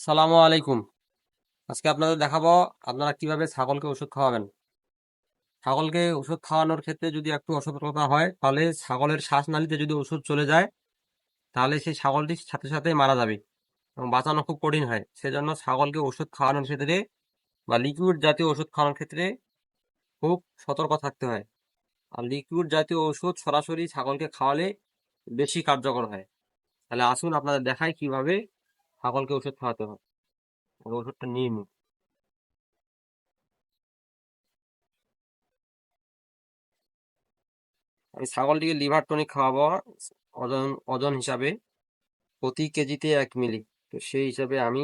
সালামু আলাইকুম। আজকে আপনাদের দেখাবো আপনারা কীভাবে ছাগলকে ওষুধ খাওয়াবেন। ছাগলকে ওষুধ খাওয়ানোর ক্ষেত্রে যদি একটু অসতর্কতা হয়, তাহলে ছাগলের শ্বাসনালীতে যদি ওষুধ চলে যায়, তাহলে সেই ছাগলটি সাথে সাথে মারা যাবে এবং বাঁচানো খুব কঠিন হয়। সেজন্য ছাগলকে ওষুধ খাওয়ানোর ক্ষেত্রে বা লিকুইড জাতীয় ওষুধ খাওয়ানোর ক্ষেত্রে খুব সতর্ক থাকতে হয়। আর লিকুইড জাতীয় ওষুধ সরাসরি ছাগলকে খাওয়ালে বেশি কার্যকর হয়। তাহলে আসুন আপনাদের দেখায় কীভাবে ছাগলকে ওষুধ খাওয়াতে হয় আর ওষুধটা নিয়ে নিন আমি ছাগলটিকে লিভার টনিক খাওয়াবো ওজন ওজন হিসাবে প্রতি কেজিতে এক মিলি। তো সেই হিসাবে আমি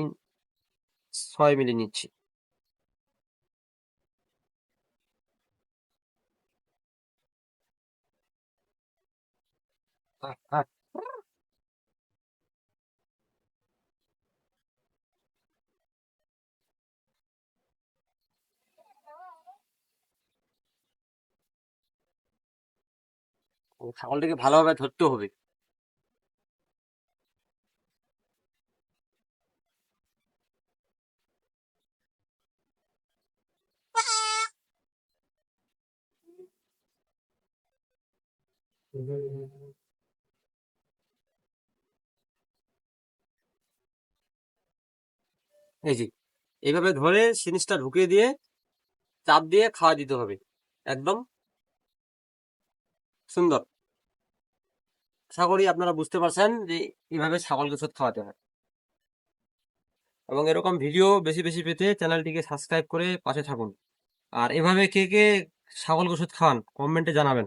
ছয় মিলি নিচ্ছি। আহ, আহ, ছাগলটিকে ভালোভাবে ধরতে হবে। এই এইভাবে ধরে সিরিঞ্জটা ঢুকিয়ে দিয়ে, চাপ দিয়ে খাওয়া দিতে হবে। একদম সুন্দর। করি আপনারা বুঝতে পারছেন যে এইভাবে ছাগলকে ওষুধ খাওয়াতে হয়। এবং এরকম ভিডিও বেশি বেশি পেতে চ্যানেলটিকে সাবস্ক্রাইব করে পাশে থাকুন। আর এভাবে কে কে ছাগল ওষুধ খাওয়ান, কমেন্টে জানাবেন।